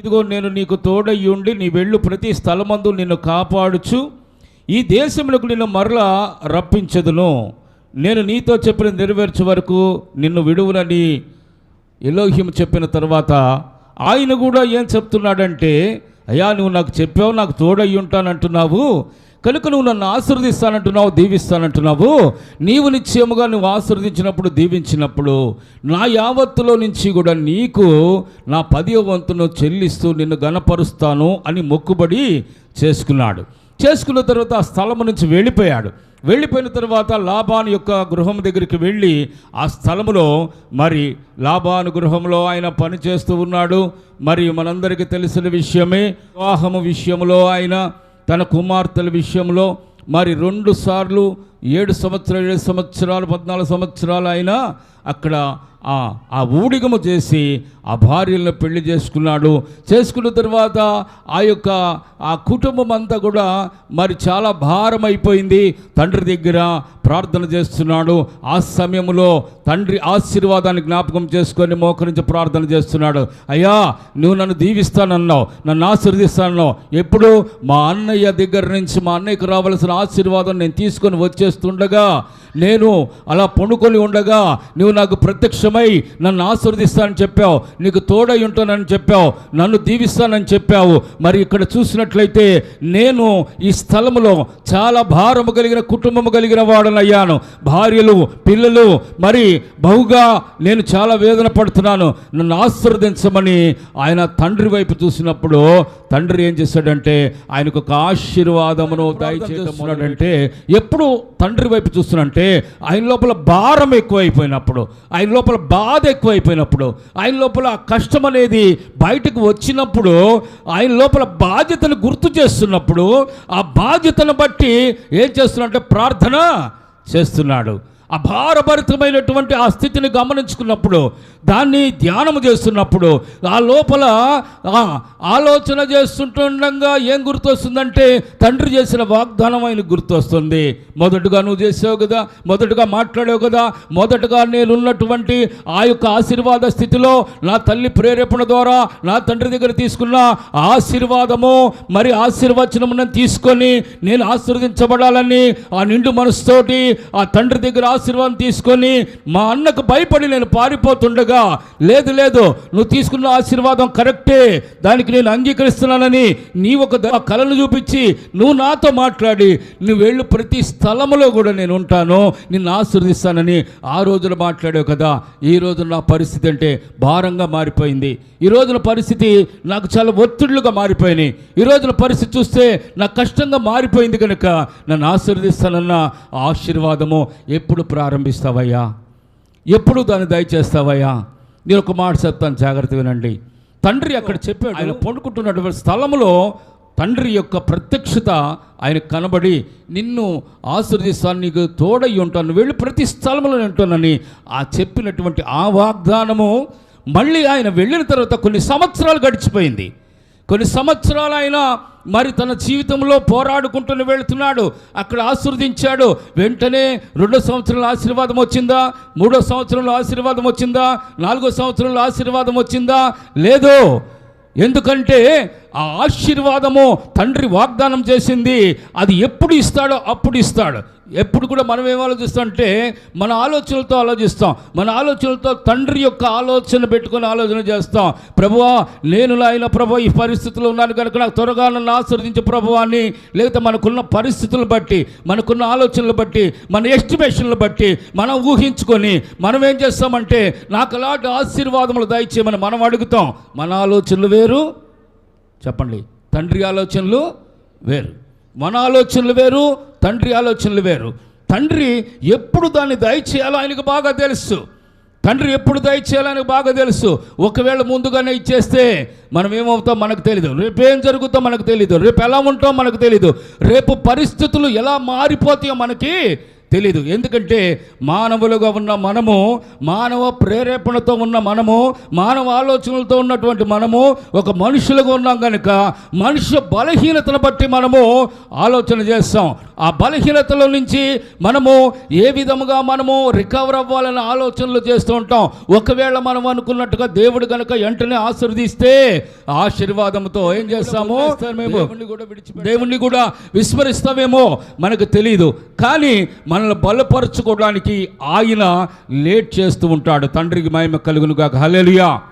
ఇదిగో నేను నీకు తోడయ్యుండి నీ వెళ్ళు ప్రతి స్థలమందు నిన్ను కాపాడుచు. ఈ దేశములకు నిన్ను మరలా రప్పించదును. నేను నీతో చెప్పిన నెరవేర్చే వరకు నిన్ను విడువునని ఎలోహిం చెప్పిన తర్వాత ఆయన కూడా ఏం చెప్తున్నాడంటే అయ్యా నువ్వు నాకు చెప్పావు నాకు తోడయ్యి ఉంటానంటున్నావు. కనుక నువ్వు నన్ను ఆశీర్దిస్తానంటున్నావు దీవిస్తానంటున్నావు. నీవు నిశ్చయముగా నువ్వు ఆశీర్దించినప్పుడు దీవించినప్పుడు నా యావత్తులో నుంచి కూడా నీకు నా పదివ వంతును చెల్లిస్తూ నిన్ను గనపరుస్తాను అని మొక్కుబడి చేసుకున్నాడు. చేసుకున్న తర్వాత ఆ స్థలము నుంచి వెళ్ళిపోయాడు. వెళ్ళిపోయిన తర్వాత లాభాన్ యొక్క గృహం దగ్గరికి వెళ్ళి ఆ స్థలములో మరి లాభాను గృహంలో ఆయన పని చేస్తూ ఉన్నాడు. మరి మనందరికీ తెలిసిన విషయమే వివాహము విషయంలో ఆయన తన కుమార్తెల విషయంలో మరి రెండు సార్లు ఏడు సంవత్సరాలు ఏడు సంవత్సరాలు పద్నాలుగు సంవత్సరాలు అయినా అక్కడ ఆ ఆ ఊడిగము చేసి ఆ భార్యలను పెళ్ళి చేసుకున్నాడు. చేసుకున్న తర్వాత ఆ యొక్క ఆ కుటుంబం అంతా కూడా మరి చాలా భారం అయిపోయింది తండ్రి దగ్గర ప్రార్థన చేస్తున్నాడు. ఆ సమయంలో తండ్రి ఆశీర్వాదాన్ని జ్ఞాపకం చేసుకొని మోకరించి ప్రార్థన చేస్తున్నాడు. అయ్యా నువ్వు నన్ను దీవిస్తానన్నావు నన్ను ఆశీర్దిస్తానన్నావు ఎప్పుడు మా అన్నయ్య దగ్గర నుంచి మా అన్నయ్యకు రావాల్సిన ఆశీర్వాదం నేను తీసుకొని వచ్చేస్తుండగా నేను అలా పండుకొని ఉండగా నువ్వు నాకు ప్రత్యక్షమై నన్ను ఆశీర్దిస్తానని చెప్పావు. నీకు తోడై ఉంటానని చెప్పావు. నన్ను దీవిస్తానని చెప్పావు. మరి ఇక్కడ చూసినట్లయితే నేను ఈ స్థలములో చాలా భారము కలిగిన కుటుంబము కలిగిన వాడనయ్యాను. భార్యలు పిల్లలు మరి బహుగా నేను చాలా వేదన పడుతున్నాను. నన్ను ఆశీర్వదించమని ఆయన తండ్రి వైపు చూసినప్పుడు తండ్రి ఏం చేశాడంటే ఆయనకు ఒక ఆశీర్వాదమును దయచేస్తున్నాడంటే ఎప్పుడు తండ్రి వైపు చూస్తున్నంటే ఆయన లోపల భారం ఎక్కువైపోయినప్పుడు ఆయన లోపల బాధ ఎక్కువైపోయినప్పుడు ఆయన లోపల ఆ కష్టం అనేది బయటకు వచ్చినప్పుడు ఆయన లోపల బాధ్యతను గుర్తు చేస్తున్నప్పుడు ఆ బాధ్యతను బట్టి ఏం చేస్తున్నాడంటే ప్రార్థన చేస్తున్నాడు. ఆ భారభరితమైనటువంటి ఆ స్థితిని గమనించుకున్నప్పుడు దాన్ని ధ్యానము చేస్తున్నప్పుడు ఆ లోపల ఆలోచన చేస్తుంటుండగా ఏం గుర్తొస్తుందంటే తండ్రి చేసిన వాగ్దానం ఆయన గుర్తొస్తుంది. మొదటగా నువ్వు చేసావు కదా మొదటగా మాట్లాడావు కదా మొదటగా నేను ఉన్నటువంటి ఆ యొక్క ఆశీర్వాద స్థితిలో నా తల్లి ప్రేరేపణ ద్వారా నా తండ్రి దగ్గర తీసుకున్న ఆశీర్వాదము మరి ఆశీర్వచనం తీసుకొని నేను ఆశీర్వదించబడాలని ఆ నిండు మనసుతోటి ఆ తండ్రి దగ్గర ఆశీర్వాదం తీసుకొని మా అన్నకు భయపడి నేను పారిపోతుండగా లేదు లేదు. నువ్వు తీసుకున్న ఆశీర్వాదం కరెక్టే. దానికి నేను అంగీకరిస్తున్నానని నీ ఒక కళను చూపించి నువ్వు నాతో మాట్లాడి నువ్వు వెళ్ళు ప్రతి స్థలములో కూడా నేను ఉంటాను. నిన్ను ఆశీర్దిస్తానని ఆ రోజున మాట్లాడావు కదా. ఈ రోజు నా పరిస్థితి అంటే భారంగా మారిపోయింది. ఈ రోజున పరిస్థితి నాకు చాలా ఒత్తిడులుగా మారిపోయినాయి. ఈ రోజున పరిస్థితి చూస్తే నాకు కష్టంగా మారిపోయింది కనుక నన్ను ఆశీర్దిస్తానన్న ఆశీర్వాదము ఎప్పుడు ప్రారంభిస్తావయ్యా? ఎప్పుడు దాన్ని దయచేస్తావయ్యా? నేను ఒక మాట చెప్తాను జాగ్రత్త వినండి. తండ్రి అక్కడ చెప్పాడు ఆయన పండుకుంటున్నటువంటి స్థలంలో తండ్రి యొక్క ప్రత్యక్షత ఆయన కనబడి నిన్ను ఆశీర్దిస్తాను నీకు తోడై ఉంటాను వెళ్ళి ప్రతి స్థలంలో ఉంటానని ఆ చెప్పినటువంటి ఆ వాగ్దానము మళ్ళీ ఆయన వెళ్ళిన తర్వాత కొన్ని సంవత్సరాలు గడిచిపోయింది. కొన్ని సంవత్సరాలు ఆయన మరి తన జీవితంలో పోరాడుకుంటూనే వెళుతున్నాడు. అక్కడ ఆశీర్వదించాడు. వెంటనే రెండో సంవత్సరంలో ఆశీర్వాదం వచ్చిందా? మూడో సంవత్సరంలో ఆశీర్వాదం వచ్చిందా? నాలుగో సంవత్సరంలో ఆశీర్వాదం వచ్చిందా? లేదు. ఎందుకంటే ఆ ఆశీర్వాదము తండ్రి వాగ్దానం చేసింది. అది ఎప్పుడు ఇస్తాడో అప్పుడు ఇస్తాడు. ఎప్పుడు కూడా మనం ఏం ఆలోచిస్తామంటే మన ఆలోచనలతో ఆలోచిస్తాం. మన ఆలోచనలతో తండ్రి యొక్క ఆలోచన పెట్టుకొని ఆలోచన చేస్తాం. ప్రభువా నేను ఆయన ప్రభు ఈ పరిస్థితుల్లో ఉన్నాను కనుక నాకు త్వరగా నన్ను ఆశీర్వదించే ప్రభువాన్ని లేకపోతే మనకున్న పరిస్థితులను బట్టి మనకున్న ఆలోచనలు బట్టి మన ఎస్టిమేషన్లు బట్టి మనం ఊహించుకొని మనం ఏం చేస్తామంటే నాకు అలాంటి ఆశీర్వాదములు దయచేయమని మనం అడుగుతాం. మన ఆలోచనలు వేరు. చెప్పండి. తండ్రి ఆలోచనలు వేరు. మన ఆలోచనలు వేరు. తండ్రి ఆలోచనలు వేరు. తండ్రి ఎప్పుడు దాన్ని దయచేయాలో ఆయనకు బాగా తెలుసు. తండ్రి ఎప్పుడు దయచేయాలో ఆయనకు బాగా తెలుసు. ఒకవేళ ముందుగానే ఇచ్చేస్తే మనం ఏమవుతాం మనకు తెలియదు రేపు ఏం జరుగుతాం మనకు తెలియదు రేపు ఎలా ఉంటాం మనకు తెలియదు రేపు పరిస్థితులు ఎలా మారిపోతాయో మనకి తెలీదు. ఎందుకంటే మానవులుగా ఉన్న మనము మానవ ప్రేరేపణతో ఉన్న మనము మానవ ఆలోచనలతో ఉన్నటువంటి మనము ఒక మనుషులుగా ఉన్నాం కనుక మనుష్య బలహీనతను బట్టి మనము ఆలోచన చేస్తాం. ఆ బలహీనతల నుంచి మనము ఏ విధముగా మనము రికవర్ అవ్వాలనే ఆలోచనలు చేస్తూ ఉంటాం. ఒకవేళ మనం అనుకున్నట్టుగా దేవుడు కనుక వెంటనే ఆశీర్వదిస్తే ఆశీర్వాదంతో ఏం చేస్తాము? దేవుణ్ణి కూడా విస్మరిస్తామేమో? మనకు తెలియదు కానీ మనల్ని బలపరచుకోవడానికి ఆయన లేట్ చేస్తూ ఉంటాడు. తండ్రికి మహిమ కలుగునుగా కాక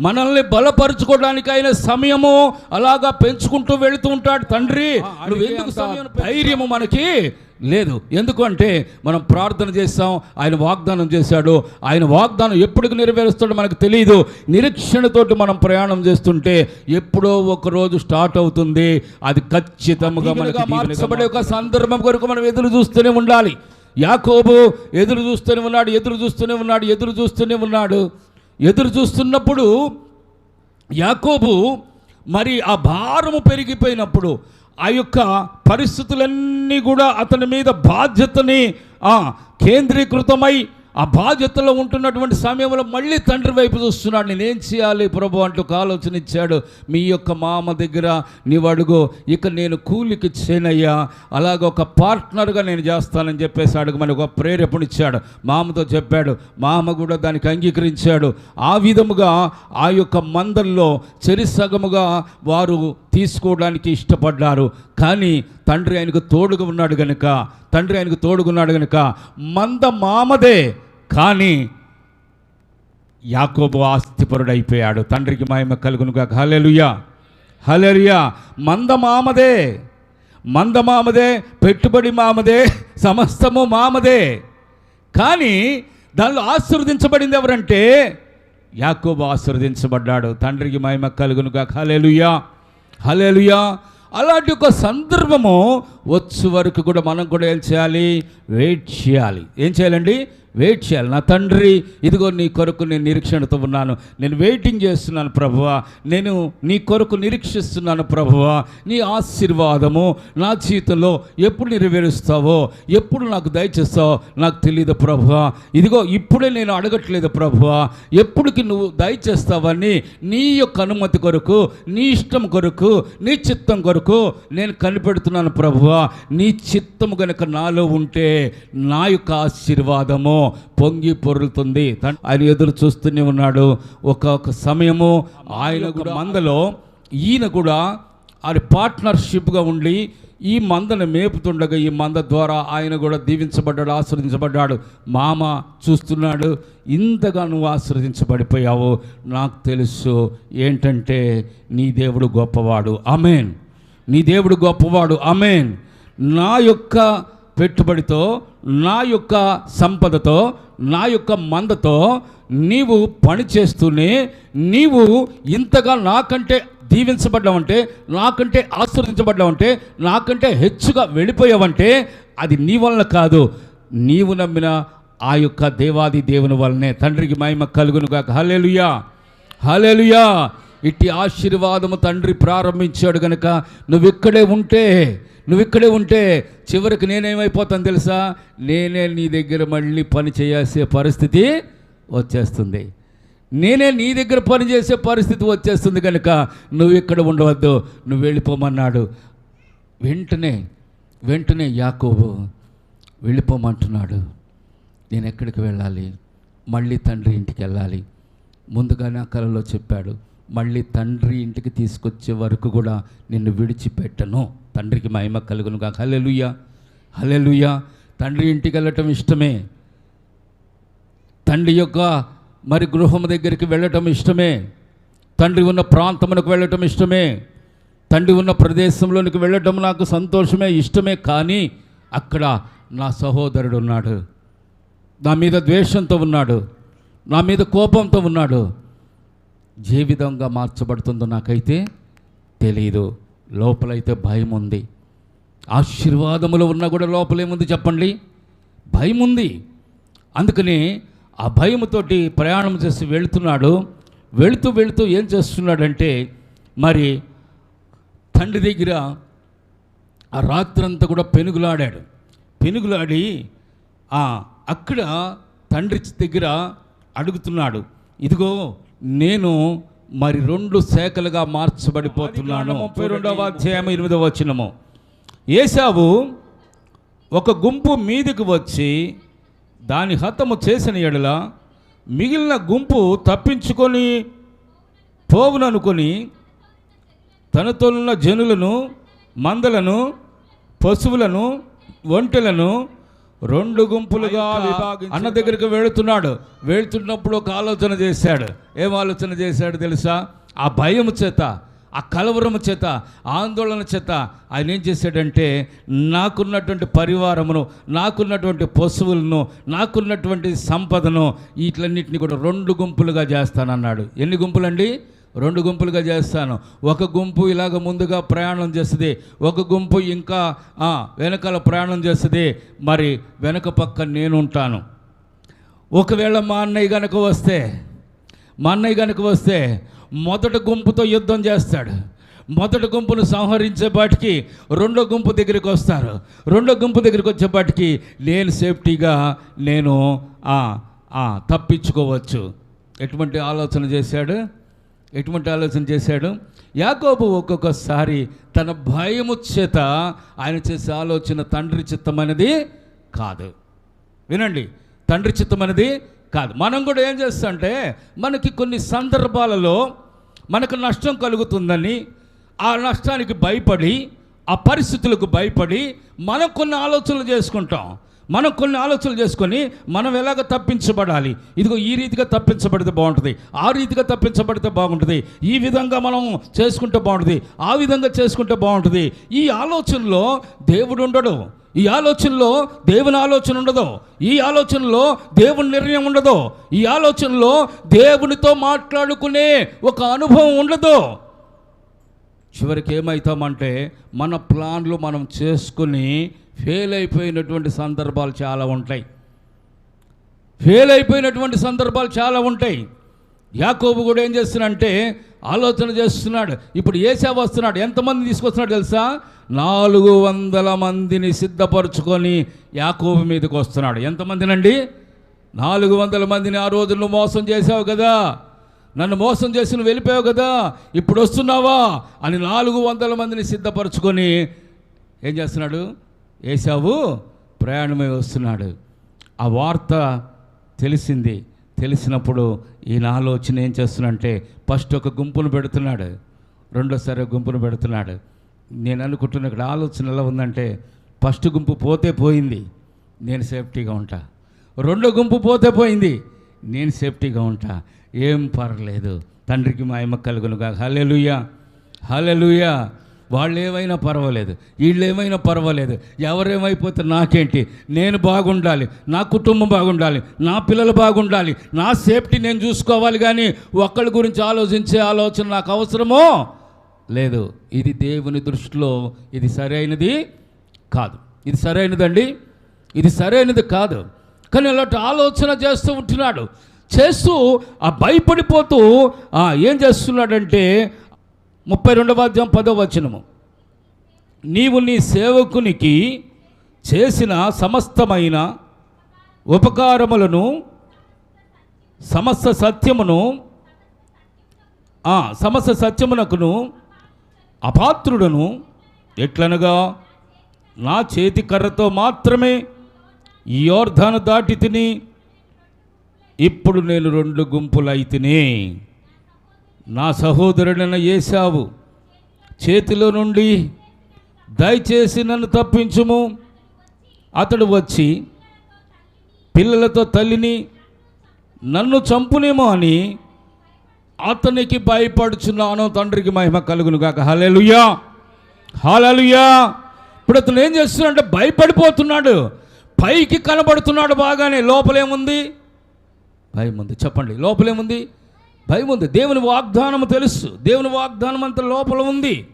మనల్ని బలపరచుకోవడానికి ఆయన సమయము అలాగా పెంచుకుంటూ వెళుతూ ఉంటాడు తండ్రి. నువ్వు ఎందుకు సమయం ధైర్యము మనకి? లేదు. ఎందుకు అంటే మనం ప్రార్థన చేస్తాం ఆయన వాగ్దానం చేశాడు. ఆయన వాగ్దానం ఎప్పటికి నెరవేరుస్తాడో మనకు తెలియదు నిరీక్షణతోటి మనం ప్రయాణం చేస్తుంటే ఎప్పుడో ఒక రోజు స్టార్ట్ అవుతుంది. అది ఖచ్చితంగా మనకి మార్చబడే ఒక సందర్భం కొరకు మనం ఎదురు చూస్తూనే ఉండాలి. యాకోబు ఎదురు చూస్తూనే ఉన్నాడు ఎదురు చూస్తూనే ఉన్నాడు ఎదురు చూస్తూనే ఉన్నాడు. ఎదురు చూస్తున్నప్పుడు యాకోబు మరి ఆ భారము పెరిగిపోయినప్పుడు ఆ యొక్క పరిస్థితులన్నీ కూడా అతని మీద బాధ్యతని కేంద్రీకృతమై ఆ బాధ్యతలో ఉంటున్నటువంటి సమయంలో మళ్ళీ తండ్రి వైపు చూస్తున్నాడు. నేనేం చేయాలి? ప్రభు అంటూ ఒక ఆలోచన ఇచ్చాడు. మీ యొక్క మామ దగ్గర నీవు అడుగు. ఇక నేను కూలికి చేనయ్యా. అలాగ ఒక పార్ట్నర్గా నేను చేస్తానని చెప్పేసి అడుగుమని ఒక ప్రేరేపణిచ్చాడు మామతో చెప్పాడు. మామ కూడా దానికి అంగీకరించాడు. ఆ విధముగా ఆ యొక్క మందల్లో చెరిసగముగా వారు తీసుకోవడానికి ఇష్టపడ్డారు. కానీ తండ్రి ఆయనకు తోడుగా ఉన్నాడు గనుక తండ్రి ఆయనకు తోడుగా ఉన్నాడు గనుక మంద మామదే. కానీ యాకోబు ఆస్తిపరుడైపోయాడు. తండ్రికి మహిమ కలుగునుగా హలెలుయా హలెలుయా మంద మామదే మంద మామదే పెట్టుబడి మామదే. సమస్తము మామదే. కానీ దానిలో ఆశీర్వదించబడింది ఎవరంటే యాకోబు ఆశీర్వదించబడ్డాడు. తండ్రికి మహిమ కలుగునుగా హలెలుయా హలెలుయా అలాంటి ఒక సందర్భము వచ్చు వరకు కూడా మనం కూడా ఏం చేయాలి? వెయిట్ చేయాలి. ఏం చేయాలండి? వెయిట్ చేయాలి. నా తండ్రి ఇదిగో నీ కొరకు నేను నిరీక్షణతో ఉన్నాను. నేను వెయిటింగ్ చేస్తున్నాను ప్రభువా. నేను నీ కొరకు నిరీక్షిస్తున్నాను ప్రభువా. నీ ఆశీర్వాదము నా జీవితంలో ఎప్పుడు నెరవేరుస్తావో ఎప్పుడు నాకు దయచేస్తావో నాకు తెలియదు ప్రభువా. ఇదిగో ఇప్పుడే నేను అడగట్లేదు ప్రభువా. ఎప్పుడుకి నువ్వు దయచేస్తావని నీ యొక్క అనుమతి కొరకు నీ ఇష్టం కొరకు నీ చిత్తం కొరకు నేను కనిపెడుతున్నాను ప్రభువా. నీ చిత్తము గనుక నాలో ఉంటే నా యొక్క ఆశీర్వాదము పొంగి పొరులుతుంది ఆయన ఎదురు చూస్తూనే ఉన్నాడు. ఒక ఒక సమయము ఆయన కూడా మందలో ఈయన కూడా ఆయన పార్ట్నర్షిప్గా ఉండి ఈ మందను మేపుతుండగా ఈ మంద ద్వారా ఆయన కూడా దీవించబడ్డాడు ఆశ్రదించబడ్డాడు మామ చూస్తున్నాడు ఇంతగా నువ్వు ఆశ్రదించబడిపోయావు నాకు తెలుసు ఏంటంటే నీ దేవుడు గొప్పవాడు. అమేన్ నీ దేవుడు గొప్పవాడు. అమేన్ నా యొక్క పెట్టుబడితో నా యొక్క సంపదతో నా యొక్క మందతో నీవు పని చేస్తూనే నీవు ఇంతగా నాకంటే దీవించబడ్డావంటే నాకంటే ఆశీర్వదించబడ్డావంటే నాకంటే హెచ్చుగా వెళ్ళిపోయావంటే అది నీ వలన కాదు. నీవు నమ్మిన ఆ యొక్క దేవాది దేవుని వలనే తండ్రికి మహిమ కలుగునుగా హలేలుయా హలేలుయా ఇట్టి ఆశీర్వాదము తండ్రి ప్రారంభించాడు గనుక నువ్వు ఇక్కడే ఉంటే నువ్వు ఇక్కడే ఉంటే చివరికి నేనేమైపోతాను తెలుసా? నేనే నీ దగ్గర మళ్ళీ పని చేయాల్సే పరిస్థితి వచ్చేస్తుంది. నేనే నీ దగ్గర పని చేసే పరిస్థితి వచ్చేస్తుంది కనుక నువ్వు ఇక్కడ ఉండవద్దు. నువ్వు వెళ్ళిపోమన్నాడు. వెంటనే వెంటనే యాకోబు వెళ్ళిపోమంటున్నాడు. నేను ఎక్కడికి వెళ్ళాలి? మళ్ళీ తండ్రి ఇంటికి వెళ్ళాలి. ముందుగానే ఆ కలలో చెప్పాడు మళ్ళీ తండ్రి ఇంటికి తీసుకొచ్చే వరకు కూడా నిన్ను విడిచిపెట్టను. తండ్రికి మహిమ కలుగును కాక హలెలుయ హలెలుయ తండ్రి ఇంటికి వెళ్ళటం ఇష్టమే. తండ్రి యొక్క మరి గృహం దగ్గరికి వెళ్ళటం ఇష్టమే. తండ్రి ఉన్న ప్రాంతమునకు వెళ్ళటం ఇష్టమే. తండ్రి ఉన్న ప్రదేశంలోనికి వెళ్ళటం నాకు సంతోషమే ఇష్టమే కానీ అక్కడ నా సహోదరుడు ఉన్నాడు. నా మీద ద్వేషంతో ఉన్నాడు. నా మీద కోపంతో ఉన్నాడు. ఏ విధంగా మార్చబడుతుందో నాకైతే తెలియదు లోపలైతే భయం ఉంది ఆశీర్వాదములు ఉన్నా కూడా లోపలేముంది చెప్పండి? భయం ఉంది అందుకని ఆ భయముతోటి ప్రయాణం చేసి వెళుతున్నాడు. వెళుతూ వెళుతూ ఏం చేస్తున్నాడంటే మరి తండ్రి దగ్గర ఆ రాత్రంతా కూడా పెనుగులాడాడు. పెనుగులాడి అక్కడ తండ్రి దగ్గర అడుగుతున్నాడు ఇదిగో నేను మరి రెండు శాఖలుగా మార్చబడిపోతున్నాను. ముప్పై రెండవ అధ్యాయం ఎనిమిదవ వచనము. ఏసావు ఒక గుంపు మీదికి వచ్చి దాని హతము చేసిన ఎడల మిగిలిన గుంపు తప్పించుకొని పోవుననుకొని తనతోనున్న జనులను మందలను పశువులను ఒంటెలను రెండు గుంపులుగా అన్న దగ్గరికి వెళుతున్నాడు. వెళుతున్నప్పుడు ఒక ఆలోచన చేశాడు. ఏం ఆలోచన చేశాడు తెలుసా? ఆ భయం చేత ఆ కలవరము చేత ఆందోళన చేత ఆయన ఏం చేశాడంటే నాకున్నటువంటి పరివారమును నాకున్నటువంటి పశువులను నాకున్నటువంటి సంపదను వీటిలన్నింటినీ కూడా రెండు గుంపులుగా చేస్తానన్నాడు. ఎన్ని గుంపులండి? రెండు గుంపులుగా చేస్తాను. ఒక గుంపు ఇలాగ ముందుగా ప్రయాణం చేస్తుంది ఒక గుంపు ఇంకా వెనకాల ప్రయాణం చేస్తుంది. మరి వెనక పక్క నేను ఉంటాను. ఒకవేళ మా అన్నయ్య గనక వస్తే మా అన్నయ్య గనక వస్తే మొదటి గుంపుతో యుద్ధం చేస్తాడు. మొదటి గుంపును సంహరించేపాటికి రెండో గుంపు దగ్గరికి వస్తారు. రెండో గుంపు దగ్గరికి వచ్చేపాటికి నేను సేఫ్టీగా నేను తప్పించుకోవచ్చు. ఎటువంటి ఆలోచన చేశాడు? ఎటువంటి ఆలోచన చేశాడు? యాకోబు ఒక్కొక్కసారి తన భయము చేత ఆయన చేసే ఆలోచన తండ్రి చిత్తమైనది కాదు. వినండి తండ్రి చిత్తం అనేది కాదు. మనం కూడా ఏం చేస్తామంటే మనకి కొన్ని సందర్భాలలో మనకు నష్టం కలుగుతుందని ఆ నష్టానికి భయపడి ఆ పరిస్థితులకు భయపడి మనం కొన్ని ఆలోచనలు చేసుకుంటాం. మనం కొన్ని ఆలోచనలు చేసుకొని మనం ఎలాగ తప్పించబడాలి? ఇదిగో ఈ రీతిగా తప్పించబడితే బాగుంటుంది ఆ రీతిగా తప్పించబడితే బాగుంటుంది ఈ విధంగా మనం చేసుకుంటే బాగుంటుంది ఆ విధంగా చేసుకుంటే బాగుంటుంది. ఈ ఆలోచనలో దేవుడు ఉండడు. ఈ ఆలోచనలో దేవుని ఆలోచన ఉండదు. ఈ ఆలోచనలో దేవుని నిర్ణయం ఉండదు. ఈ ఆలోచనలో దేవునితో మాట్లాడుకునే ఒక అనుభవం ఉండదు. చివరికి ఏమవుతామంటే మన ప్లాన్లు మనం చేసుకుని ఫెయిల్ అయిపోయినటువంటి సందర్భాలు చాలా ఉంటాయి. ఫెయిల్ అయిపోయినటువంటి సందర్భాలు చాలా ఉంటాయి. యాకోబు కూడా ఏం చేస్తున్నాడంటే ఆలోచన చేస్తున్నాడు. ఇప్పుడు ఏసా వస్తున్నాడు. ఎంతమంది తీసుకొస్తున్నాడు తెలుసా? నాలుగు వందల మందిని సిద్ధపరచుకొని యాకోబు మీదకి వస్తున్నాడు. ఎంతమందినండి? నాలుగు వందల మందిని ఆ రోజు నువ్వు మోసం చేసావు కదా. నన్ను మోసం చేసి నువ్వు వెళ్ళిపోయావు కదా. ఇప్పుడు వస్తున్నావా? అని నాలుగు వందల మందిని సిద్ధపరచుకొని ఏం చేస్తున్నాడు? ఏసావు ప్రయాణమై వస్తున్నాడు. ఆ వార్త తెలిసింది. తెలిసినప్పుడు ఈయన ఆలోచన ఏం చేస్తున్నాడంటే ఫస్ట్ ఒక గుంపును పెడుతున్నాడు. రెండోసారి గుంపును పెడుతున్నాడు. నేను అనుకుంటున్న ఇక్కడ ఆలోచన ఎలా ఉందంటే ఫస్ట్ గుంపు పోతే పోయింది నేను సేఫ్టీగా ఉంటా. రెండో గుంపు పోతే పోయింది నేను సేఫ్టీగా ఉంటా. ఏం పర్లేదు. తండ్రికి మా అమ్మ కలుగునుగా హలెలుయా హలెలుయా వాళ్ళు ఏమైనా పర్వాలేదు వీళ్ళు ఏమైనా పర్వాలేదు ఎవరేమైపోతే నాకేంటి? నేను బాగుండాలి నా కుటుంబం బాగుండాలి నా పిల్లలు బాగుండాలి నా సేఫ్టీ నేను చూసుకోవాలి కానీ ఒక్కళ్ళ గురించి ఆలోచించే ఆలోచన నాకు అవసరమో లేదు. ఇది దేవుని దృష్టిలో ఇది సరైనది కాదు. ఇది సరైనదండి? ఇది సరైనది కాదు. కానీ అలాంటి ఆలోచన చేస్తూ ఉంటున్నాడు. చేస్తూ ఆ భయపడిపోతూ ఏం చేస్తున్నాడంటే ముప్పై రెండవ అధ్యాయం పదో వచనము. నీవు నీ సేవకునికి చేసిన సమస్తమైన ఉపకారములను సమస్త సత్యమును సమస్త సత్యమునకును అపాత్రుడను ఎట్లనగా నా చేతి కర్రతో మాత్రమే ఈ యోర్ధాను దాటి తిని ఇప్పుడు నేను రెండు గుంపులైతిని నా సహోదరుడైన ఏసావు చేతిలో నుండి దయచేసి నన్ను తప్పించుము. అతడు వచ్చి పిల్లలతో తల్లిని నన్ను చంపునేమో అని అతనికి భయపడుచున్నాను. తండ్రికి మహిమ కలుగును కాక హలెలుయా హలలుయా ఇప్పుడు అతను ఏం చేస్తున్నాడంటే భయపడిపోతున్నాడు. పైకి కనబడుతున్నాడు బాగానే. లోపలేముంది? భయం ఉంది చెప్పండి లోపలేముంది? భయం ఉంది. దేవుని వాగ్దానం తెలుసు. దేవుని వాగ్దానం అంత లోపల ఉంది.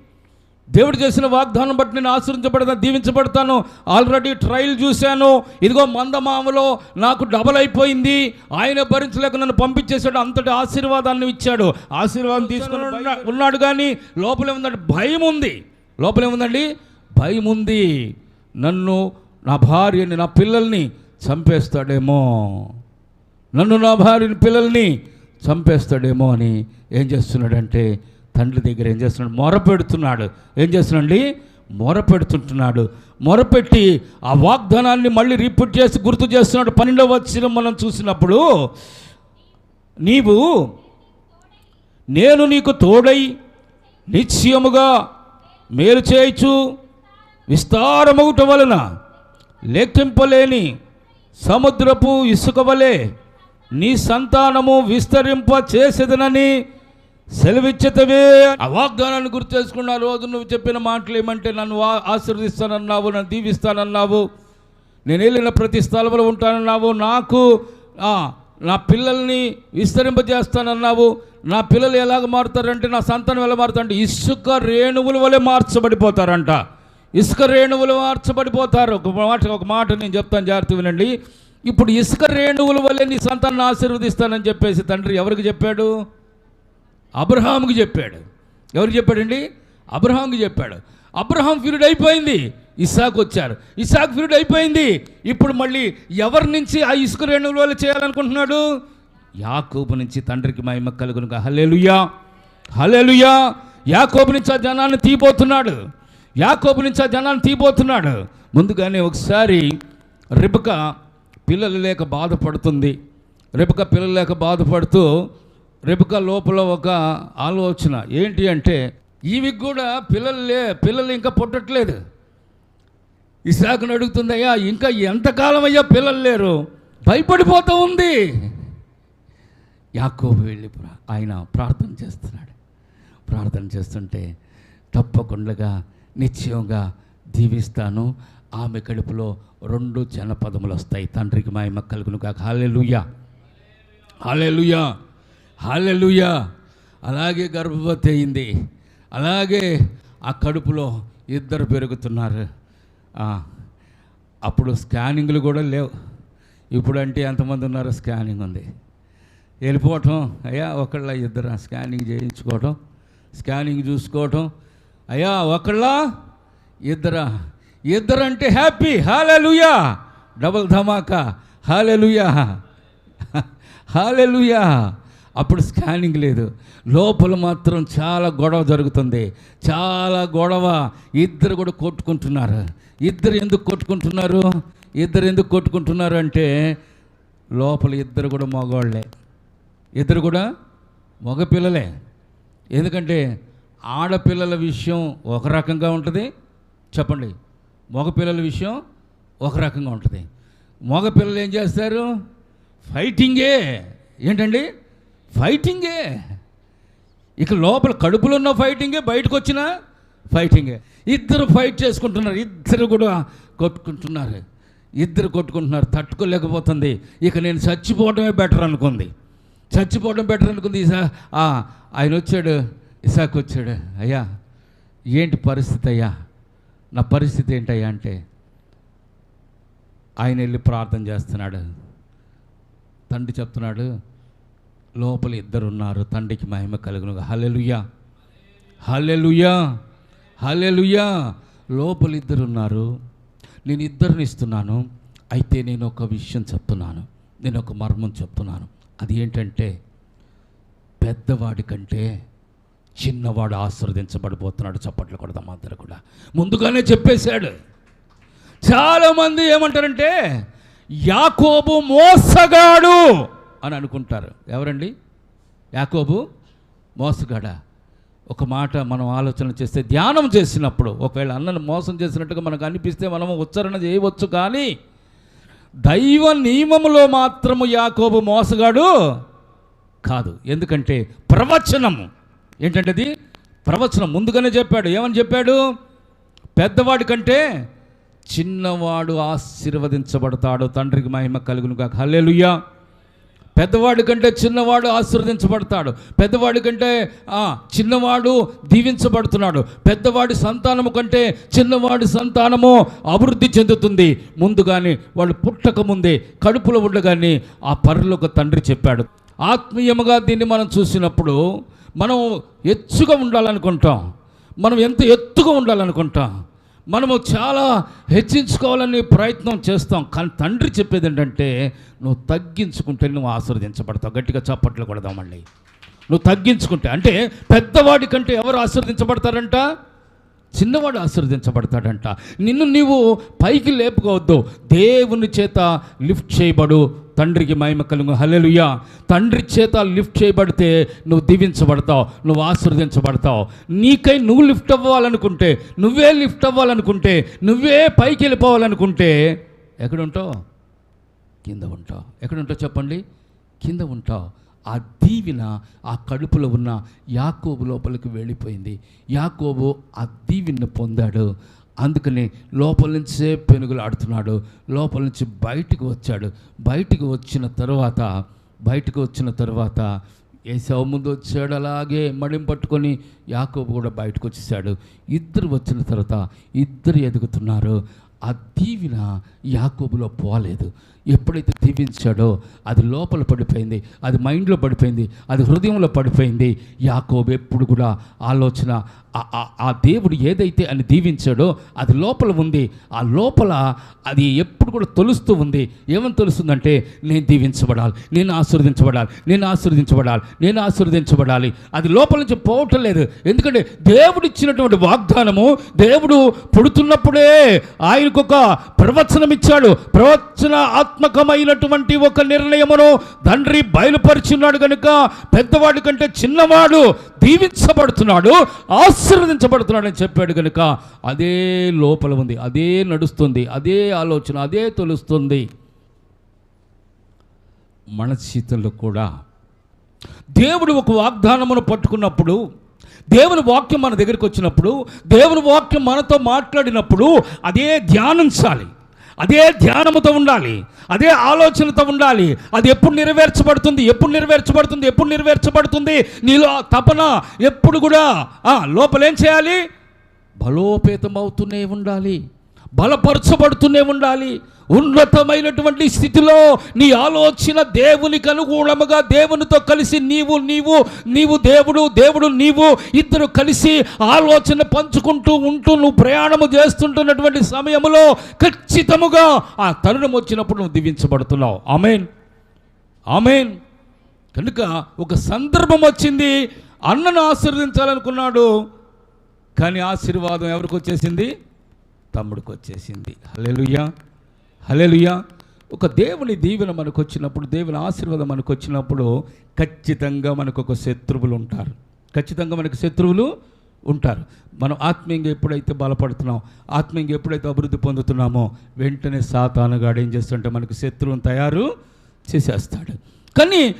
దేవుడు చేసిన వాగ్దానం బట్టి నేను ఆశ్రయించబడతాను దీవించబడతాను. ఆల్రెడీ ట్రయల్ చూశాను. ఇదిగో మందమామలో నాకు డబల్ అయిపోయింది. ఆయన భరించలేక నన్ను పంపించేశాడు. అంతటి ఆశీర్వాదాన్ని ఇచ్చాడు. ఆశీర్వాదం తీసుకుని ఉన్నా- ఉన్నాడు కానీ లోపలే ఉందంటే భయం ఉంది. లోపలే ఉందండి భయం ఉంది. నన్ను నా భార్యని నా పిల్లల్ని చంపేస్తాడేమో. నన్ను నా భార్యని పిల్లల్ని చంపేస్తాడేమో అని ఏం చేస్తున్నాడంటే తండ్రి దగ్గర ఏం చేస్తున్నాడు? మొరపెడుతున్నాడు ఏం చేస్తున్నాడు మొరపెడుతుంటున్నాడు మొరపెట్టి ఆ వాగ్దానాన్ని మళ్ళీ రిపీట్ చేసి గుర్తు చేస్తున్నాడు. పన్నెండవ వచ్చిన మనం చూసినప్పుడు నీవు నేను నీకు తోడై నిశ్చయముగా మేలు చేయొచ్చు విస్తారమగుట వలన లెక్కింపలేని సముద్రపు ఇసుక వలె నీ సంతానము విస్తరింప చేసేదనని సెలవిచ్చతవే ఆ వాగ్దానాన్ని గుర్తు చేసుకున్న రోజు నువ్వు చెప్పిన మాటలు ఏమంటే నన్ను ఆశీర్దిస్తానన్నావు ఆశీర్వదిస్తానన్నావు నన్ను దీవిస్తానన్నావు. నేను వెళ్ళిన ప్రతి స్థలంలో ఉంటానన్నావు. నాకు నా పిల్లల్ని విస్తరింపజేస్తానన్నావు. నా పిల్లలు ఎలాగ మారుతారంటే నా సంతానం ఎలా మారుతారంటే ఇసుక రేణువుల వలె మార్చబడిపోతారంట. ఇసుక రేణువులు మార్చబడిపోతారు. ఒక మాట ఒక మాట నేను చెప్తాను జాగ్రత్త వినండి. ఇప్పుడు ఇసుక రేణువుల వల్లే నీ సంతానం ఆశీర్వదిస్తానని చెప్పేసి తండ్రి ఎవరికి చెప్పాడు? అబ్రహాంకి చెప్పాడు. ఎవరికి చెప్పాడండి? అబ్రహాంకి చెప్పాడు. అబ్రహాం ఫిరుడు అయిపోయింది. ఇసాక్ వచ్చారు. ఇసాక్ ఫిరుడు అయిపోయింది. ఇప్పుడు మళ్ళీ ఎవరి నుంచి ఆ ఇసుక రేణువుల వల్ల చేయాలనుకుంటున్నాడు? యాకోబు నుంచి తండ్రికి మహిమ కలుగునుగా. హలేలుయా హలేలుయా యాకోబు నుంచి ఆ జనాన్ని తీపోతున్నాడు యాకోబు నుంచి ఆ జనాన్ని తీపోతున్నాడు ముందుగానే ఒకసారి రిబక పిల్లలు లేక బాధపడుతుంది. రిబక పిల్లలు లేక బాధపడుతూ రిబక లోపల ఒక ఆలోచన ఏంటి అంటే ఇవి కూడా పిల్లలు లే పిల్లలు ఇంకా పుట్టట్లేదు. ఇసాకుని అడుగుతుందయ్యా ఇంకా ఎంతకాలం అయ్యా పిల్లలు లేరు? భయపడిపోతూ ఉంది. యాకోబు వెళ్ళి ఆయన ప్రార్థన చేస్తున్నాడు. ప్రార్థన చేస్తుంటే తప్పకుండా నిశ్చయంగా దీవిస్తాను. ఆమె కడుపులో రెండు జనపదములు వస్తాయి. తండ్రికి మాయమ కలుగును కాక హాలెలుయా హాలెలుయా హాలెలుయా అలాగే గర్భవతి అయింది. అలాగే ఆ కడుపులో ఇద్దరు పెరుగుతున్నారు. అప్పుడు స్కానింగ్లు కూడా లేవు. ఇప్పుడు అంటే ఎంతమంది ఉన్నారో స్కానింగ్ ఉంది. వెళ్ళిపోవటం అయ్యా ఒకళ్ళ ఇద్దరు స్కానింగ్ చేయించుకోవటం స్కానింగ్ చూసుకోవటం అయ్యా ఒకళ్ళ ఇద్దరా ఇద్దరు అంటే హ్యాపీ. హాలెలుయా. డబుల్ ధమాకా. హాలెలుయా. హాలెలుయా. అప్పుడు స్కానింగ్ లేదు. లోపల మాత్రం చాలా గొడవ జరుగుతుంది. చాలా గొడవ. ఇద్దరు కూడా కొట్టుకుంటున్నారు. ఇద్దరు ఎందుకు కొట్టుకుంటున్నారు? ఇద్దరు ఎందుకు కొట్టుకుంటున్నారు అంటే లోపల ఇద్దరు కూడా మగవాళ్ళే. ఇద్దరు కూడా మగపిల్లలే. ఎందుకంటే ఆడపిల్లల విషయం ఒక రకంగా ఉంటుంది. చెప్పండి. మగపిల్లల విషయం ఒక రకంగా ఉంటుంది. మగపిల్లలు ఏం చేస్తారు? ఫైటింగే. ఏంటండి? ఫైటింగే. ఇక లోపల కడుపులో ఉన్న ఫైటింగే బయటకు వచ్చిన ఫైటింగే. ఇద్దరు ఫైట్ చేసుకుంటున్నారు ఇద్దరు కూడా కొట్టుకుంటున్నారు. ఇద్దరు కొట్టుకుంటున్నారు తట్టుకోలేకపోతుంది. ఇక నేను చచ్చిపోవడమే బెటర్ అనుకుంది. చచ్చిపోవడం బెటర్ అనుకుంది. ఇసా ఆ, ఆయన వచ్చాడు ఇసాక్ వచ్చాడు. అయ్యా ఏంటి పరిస్థితి అయ్యా? నా పరిస్థితి ఏంటయ్యా అంటే ఆయన వెళ్ళి ప్రార్థన చేస్తున్నాడు. తండ్రి చెప్తున్నాడు లోపల ఇద్దరు ఉన్నారు తండ్రికి మహిమ కలుగును హల్లెలూయా. హల్లెలూయా. హల్లెలూయా. లోపల ఇద్దరున్నారు. నేను ఇద్దరిని ఇస్తున్నాను. అయితే నేను ఒక విషయం చెప్తున్నాను. నేను ఒక మర్మం చెప్తున్నాను. అది ఏంటంటే పెద్దవాడి కంటే చిన్నవాడు ఆశీర్వదించబడిపోతున్నాడు చప్పట్లు కొడదాం అందరూ కూడా. ముందుగానే చెప్పేశాడు. చాలామంది ఏమంటారంటే యాకోబు మోసగాడు అని అనుకుంటారు. ఎవరండి? యాకోబు మోసగాడ? ఒక మాట మనం ఆలోచన చేస్తే ధ్యానం చేసినప్పుడు ఒకవేళ అన్నను మోసం చేసినట్టుగా మనకు అనిపిస్తే మనము ఉచ్చారణ చేయవచ్చు కానీ దైవ నియమములో మాత్రము యాకోబు మోసగాడు కాదు. ఎందుకంటే ప్రవచనము ఏంటంటే అది ప్రవచనం ముందుగానే చెప్పాడు. ఏమని చెప్పాడు? పెద్దవాడి కంటే చిన్నవాడు ఆశీర్వదించబడతాడు. తండ్రికి మహిమ కలుగును కాక హల్లేలుయ్యా పెద్దవాడి కంటే చిన్నవాడు ఆశీర్వదించబడతాడు. పెద్దవాడి కంటే చిన్నవాడు దీవించబడుతున్నాడు. పెద్దవాడి సంతానము కంటే చిన్నవాడి సంతానము అభివృద్ధి చెందుతుంది. ముందుగానే వాళ్ళు పుట్టక ముందే కడుపులో ఉండగానే ఆ పరులకు తండ్రి చెప్పాడు. ఆత్మీయముగా దీన్ని మనం చూసినప్పుడు మనం ఎచ్చుగా ఉండాలనుకుంటాం. మనం ఎంత ఎత్తుగా ఉండాలనుకుంటాం. మనము చాలా హెచ్చించుకోవాలని ప్రయత్నం చేస్తాం. కానీ తండ్రి చెప్పేది ఏంటంటే నువ్వు తగ్గించుకుంటే నువ్వు ఆశీర్వదించబడతావు. గట్టిగా చప్పట్లు కొడదామండి నువ్వు తగ్గించుకుంటే అంటే పెద్దవాడి కంటే ఎవరు ఆశీర్వదించబడతారంట? చిన్నవాడు ఆశీర్వదించబడతాడంట. నిన్ను నీవు పైకి లేపుకోవద్దు. దేవుని చేత లిఫ్ట్ చేయబడు. తండ్రికి మహిమ కలుగు. హల్లెలూయా. తండ్రి చేత లిఫ్ట్ చేయబడితే నువ్వు దీవించబడతావు నువ్వు ఆశీర్వదించబడతావు. నీకై నువ్వు లిఫ్ట్ అవ్వాలనుకుంటే నువ్వే లిఫ్ట్ అవ్వాలనుకుంటే నువ్వే పైకి వెళ్ళిపోవాలనుకుంటే ఎక్కడుంటావు కింద ఉంటావు. ఎక్కడ ఉంటావు చెప్పండి? కింద ఉంటావు. ఆ దీవిన ఆ కడుపులో ఉన్న యాకోబు లోపలికి వెళ్ళిపోయింది. యాకోబు ఆ దీవిని పొందాడు. అందుకని లోపల నుంచే పెనుగులు ఆడుతున్నాడు. లోపల నుంచి బయటికి వచ్చాడు. బయటికి వచ్చిన తర్వాత బయటకు వచ్చిన తర్వాత ఏసవ ముందు వచ్చాడు. అలాగే మడిం పట్టుకొని యాకోబు కూడా బయటకు వచ్చేసాడు ఇద్దరు వచ్చిన తర్వాత ఇద్దరు ఎదుగుతున్నారు. ఆ దీవిన యాకోబులో పోలేదు. ఎప్పుడైతే దీవించాడో అది లోపల పడిపోయింది అది మైండ్లో పడిపోయింది అది హృదయంలో పడిపోయింది. యాకోబు ఎప్పుడు కూడా ఆలోచన ఆ- దేవుడు ఏదైతే అని దీవించాడో అది లోపల ఉంది. ఆ లోపల అది ఎప్పుడు కూడా తొలుస్తూ ఉంది. ఏమని తెలుస్తుందంటే నేను దీవించబడాలి నేను ఆశీర్వదించబడాలి నేను ఆశీర్వదించబడాలి నేను ఆశీర్వదించబడాలి. అది లోపల నుంచి పోవటం లేదు. ఎందుకంటే దేవుడు ఇచ్చినటువంటి వాగ్దానము దేవుడు పుడుతున్నప్పుడే ఆయనకు ఒక ప్రవచనం ఇచ్చాడు ప్రవచన ఆత్మకమైనటువంటి ఒక నిర్ణయమును తండ్రి బయలుపరిచున్నాడు కనుక పెద్దవాడి కంటే చిన్నవాడు దీవించబడుతున్నాడు ఆశీర్వదించబడుతున్నాడు అని చెప్పాడు కనుక అదే లోపల ఉంది అదే నడుస్తుంది అదే ఆలోచన అదే తొలుస్తుంది. మన జీవితంలో కూడా దేవుడు ఒక వాగ్దానమును పట్టుకున్నప్పుడు దేవుని వాక్యం మన దగ్గరికి వచ్చినప్పుడు దేవుని వాక్యం మనతో మాట్లాడినప్పుడు అదే ధ్యానించాలి. అదే ధ్యానముతో ఉండాలి అదే ఆలోచనతో ఉండాలి. అది ఎప్పుడు నెరవేర్చబడుతుంది ఎప్పుడు నెరవేర్చబడుతుంది ఎప్పుడు నెరవేర్చబడుతుంది? నీలో తపన ఎప్పుడు కూడా లోపలేం చేయాలి? బలోపేతం అవుతూనే ఉండాలి. బలపరచబడుతూనే ఉండాలి. ఉన్నతమైనటువంటి స్థితిలో నీ ఆలోచన దేవునికి అనుగుణముగా దేవునితో కలిసి నీవు నీవు నీవు దేవుడు దేవుడు నీవు ఇద్దరు కలిసి ఆలోచన పంచుకుంటూ ఉంటూ నువ్వు ప్రయాణము చేస్తుంటున్నటువంటి సమయంలో ఖచ్చితముగా ఆ తరుణం వచ్చినప్పుడు నువ్వు దీవించబడుతున్నావు. ఆమెన్. ఆమెన్. కనుక ఒక సందర్భం వచ్చింది. అన్నను ఆశీర్వదించాలనుకున్నాడు. కానీ ఆశీర్వాదం ఎవరికి వచ్చేసింది? తమ్ముడికి వచ్చేసింది హలెలుయా హలెలుయా ఒక దేవుని దీవెన మనకు వచ్చినప్పుడు దేవుని ఆశీర్వాదం మనకు వచ్చినప్పుడు ఖచ్చితంగా మనకు ఒక శత్రువులు ఉంటారు ఖచ్చితంగా మనకు శత్రువులు ఉంటారు. మనం ఆత్మీయంగా ఎప్పుడైతే బలపడుతున్నాం ఆత్మీయంగా ఎప్పుడైతే అభివృద్ధి పొందుతున్నామో వెంటనే సాతానుగాడు ఏం చేస్తుంటే మనకు శత్రువుని తయారు చేసేస్తాడు. కానీ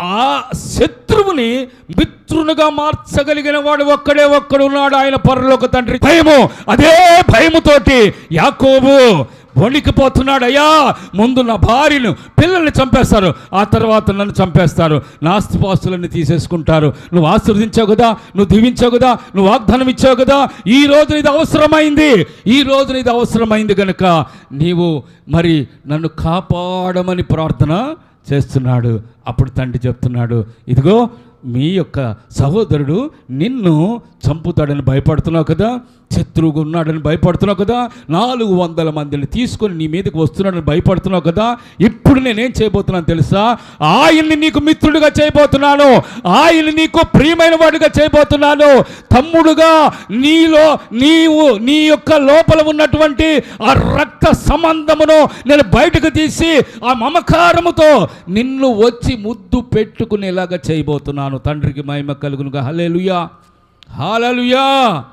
ఆ శత్రువుని మిత్రునిగా మార్చగలిగిన వాడు ఒక్కడే ఒక్కడు ఉన్నాడు ఆయన పరలోక తండ్రి. భయము అదే భయముతోటి యాకోబు వణికిపోతున్నాడు అయ్యా ముందు నా భార్యను పిల్లల్ని చంపేస్తారు ఆ తర్వాత నన్ను చంపేస్తారు. నా ఆస్తిపాస్తులన్నీ తీసేసుకుంటారు. నువ్వు ఆశీర్వదించావు కదా నువ్వు దీవించావు కదా నువ్వు వాగ్దానం ఇచ్చావు కదా ఈ రోజున ఇది అవసరమైంది. ఈ రోజున ఇది అవసరమైంది కనుక నీవు మరి నన్ను కాపాడమని ప్రార్థన చేస్తున్నాడు. అప్పుడు తండ్రి చెప్తున్నాడు ఇదిగో మీ యొక్క సహోదరుడు నిన్ను చంపుతాడని భయపడుతున్నావు కదా. శత్రువుగా ఉన్నాడని భయపడుతున్నావు కదా? నాలుగు వందల మందిని తీసుకొని నీ మీదకి వస్తున్నాడని భయపడుతున్నావు కదా? ఇప్పుడు నేనేం చేయబోతున్నాను తెలుసా? ఆయన్ని నీకు మిత్రుడిగా చేయబోతున్నాను. ఆయన్ని నీకు ప్రియమైన వాడిగా చేయబోతున్నాను. తమ్ముడుగా నీలో నీవు నీ యొక్క లోపల ఉన్నటువంటి ఆ రక్త సంబంధమును నేను బయటకు తీసి ఆ మమకారముతో నిన్ను వచ్చి ముద్దు పెట్టుకునేలాగా చేయబోతున్నాను. తండ్రికి మహిమ కలుగునుగా. హలేలుయా హాలలుయా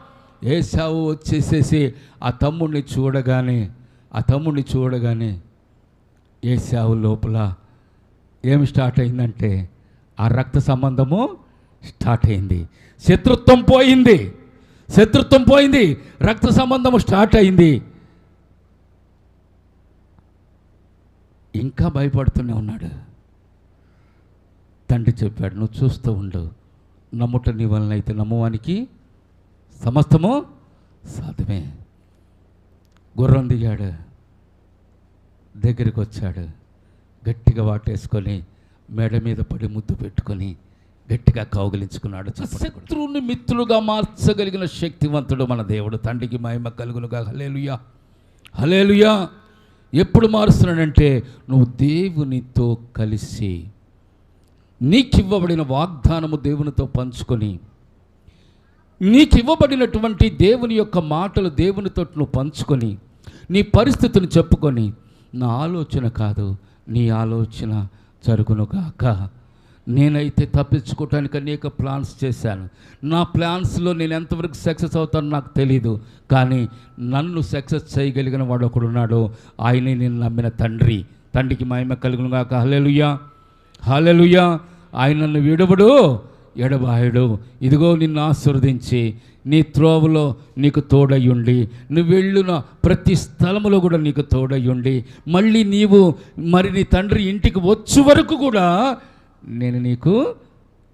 ఏసావు వచ్చేసేసి ఆ తమ్ముడిని చూడగానే ఆ తమ్ముడిని చూడగానే ఏసావు లోపల ఏమి స్టార్ట్ అయిందంటే ఆ రక్త సంబంధము స్టార్ట్ అయింది. శత్రుత్వం పోయింది. శత్రుత్వం పోయింది. రక్త సంబంధము స్టార్ట్ అయింది. ఇంకా భయపడుతూనే ఉన్నాడు. తండ్రి చెప్పాడు నువ్వు చూస్తూ ఉండు. నమ్ముట నీ వలన అయితే నమ్మవానికి సమస్తము సాధ్యమే. గుర్రం దిగాడు. దగ్గరికి వచ్చాడు. గట్టిగా వాటేసుకొని మెడ మీద పడి ముద్దు పెట్టుకొని గట్టిగా కౌగిలించుకున్నాడు శత్రువుని మిత్రులుగా మార్చగలిగిన శక్తివంతుడు మన దేవుడు. తండ్రికి మహిమ కలుగునుగా. హలేలుయా హలేలుయా ఎప్పుడు మారుస్తున్నాడంటే నువ్వు దేవునితో కలిసి నీకివ్వబడిన వాగ్దానము దేవునితో పంచుకొని నీకు ఇవ్వబడినటువంటి దేవుని యొక్క మాటలు దేవునితో నువ్వు పంచుకొని నీ పరిస్థితిని చెప్పుకొని నా ఆలోచన కాదు నీ ఆలోచన జరుగును కాక నేనైతే తప్పించుకోవటానికి అనేక ప్లాన్స్ చేశాను. నా ప్లాన్స్లో నేను ఎంతవరకు సక్సెస్ అవుతానో నాకు తెలీదు కానీ నన్ను సక్సెస్ చేయగలిగిన వాడు ఒకడు ఉన్నాడు. ఆయనే నేను నమ్మిన తండ్రి. తండ్రికి మహిమ కలుగును కాక హలెలుయా హల్లెలూయా. ఆయన నన్ను విడవడు. ఎడబాయుడు ఇదిగో నిన్ను ఆశీర్వదించి నీ త్రోవలో నీకు తోడయ్యుండి నువ్వు వెళ్ళిన ప్రతి స్థలములో కూడా నీకు తోడయ్యుండి మళ్ళీ నీవు మరి నీ తండ్రి ఇంటికి వచ్చే వరకు కూడా నేను నీకు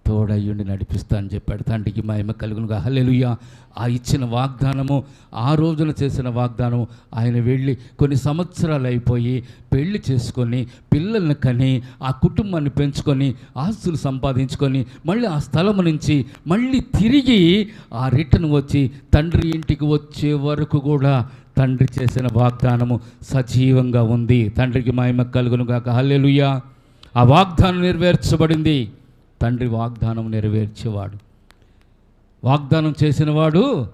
తోడయ్యుండి నడిపిస్తా అని చెప్పాడు. తండ్రికి మహిమ కలుగునుగా. హల్లెలూయా. ఆ ఇచ్చిన వాగ్దానము ఆ రోజున చేసిన వాగ్దానం ఆయన వెళ్ళి కొన్ని సంవత్సరాలు అయిపోయి పెళ్ళి చేసుకొని పిల్లల్ని కని ఆ కుటుంబాన్ని పెంచుకొని ఆస్తులు సంపాదించుకొని మళ్ళీ ఆ స్థలం నుంచి మళ్ళీ తిరిగి ఆ రిటర్న్ వచ్చి తండ్రి ఇంటికి వచ్చే వరకు కూడా తండ్రి చేసిన వాగ్దానము సజీవంగా ఉంది. తండ్రికి మహిమ కలుగునుగాక. హల్లెలూయా. ఆ వాగ్దానం నెరవేర్చబడింది. తండ్రి వాగ్దానం నెరవేర్చేవాడు. వాగ్దానం చేసినవాడు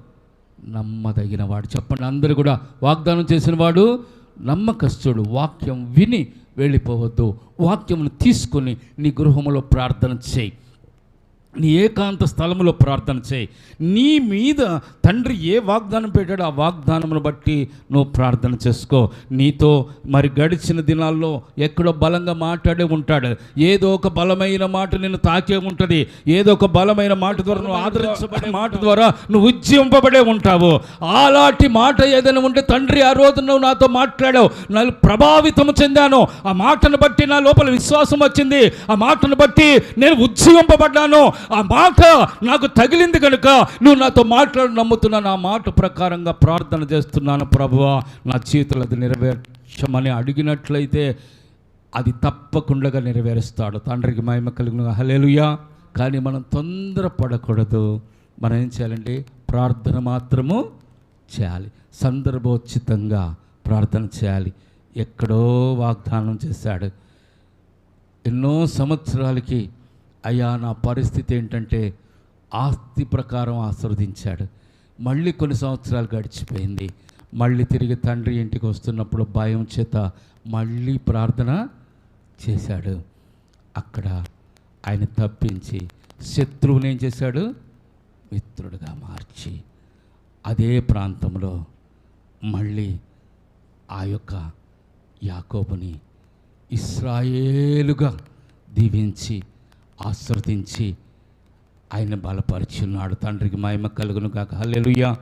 నమ్మదగినవాడు. చెప్పండి అందరూ కూడా వాగ్దానం చేసినవాడు నమ్మకస్తుడు. వాక్యం విని వెళ్ళిపోవద్దు. వాక్యమును తీసుకొని నీ గృహములో ప్రార్థన చేయి. నీ ఏకాంత స్థలములో ప్రార్థన చేయి. నీ మీద తండ్రి ఏ వాగ్దానం పెట్టాడో ఆ వాగ్దానమును బట్టి నువ్వు ప్రార్థన చేసుకో. నీతో మరి గడిచిన దినాల్లో ఎక్కడో బలంగా మాట్లాడే ఉంటాడు. ఏదో ఒక బలమైన మాట నిన్ను తాకే ఉంటుంది. ఏదో ఒక బలమైన మాట ద్వారా నువ్వు ఆదరించబడే మాట ద్వారా నువ్వు ఉజ్జింపబడే ఉంటావు. అలాంటి మాట ఏదైనా ఉంటే తండ్రి ఆ రోజు నువ్వు నాతో మాట్లాడావు. నన్ను ప్రభావితం చెందాను. ఆ మాటను బట్టి నా లోపల విశ్వాసం వచ్చింది. ఆ మాటను బట్టి నేను ఉజ్జీవింపబడ్డాను. ఆ మాట నాకు తగిలింది కనుక నువ్వు నాతో మాట్లాడు నమ్ముతున్నాను ఆ మాట ప్రకారంగా ప్రార్థన చేస్తున్నాను ప్రభువా. నా చేతులు అది నెరవేర్చమని అడిగినట్లయితే అది తప్పకుండా నెరవేరుస్తాడు. తండ్రికి మహిమ కలిగిన హలేలుయా కానీ మనం తొందరపడకూడదు. మనం ఏం చేయాలండి? ప్రార్థన మాత్రము చేయాలి. సందర్భోచితంగా ప్రార్థన చేయాలి. ఎక్కడో వాగ్దానం చేశాడు. ఎన్నో సంవత్సరాలకి అయ్యా నా పరిస్థితి ఏంటంటే ఆస్తి ప్రకారం ఆస్వాదించాడు మళ్ళీ కొన్ని సంవత్సరాలు గడిచిపోయింది. మళ్ళీ తిరిగి తండ్రి ఇంటికి వస్తున్నప్పుడు భయం చేత మళ్ళీ ప్రార్థన చేశాడు. అక్కడ ఆయన తప్పించి శత్రువుని ఏం చేశాడు? మిత్రుడిగా మార్చి అదే ప్రాంతంలో మళ్ళీ ఆ యొక్క యాకోబుని ఇస్రాయేలుగా దీవించి ఆశ్రదించి ఆయన బలపరిచి తండ్రికి మహిమ కలుగును కాక హల్లెలుయ్యా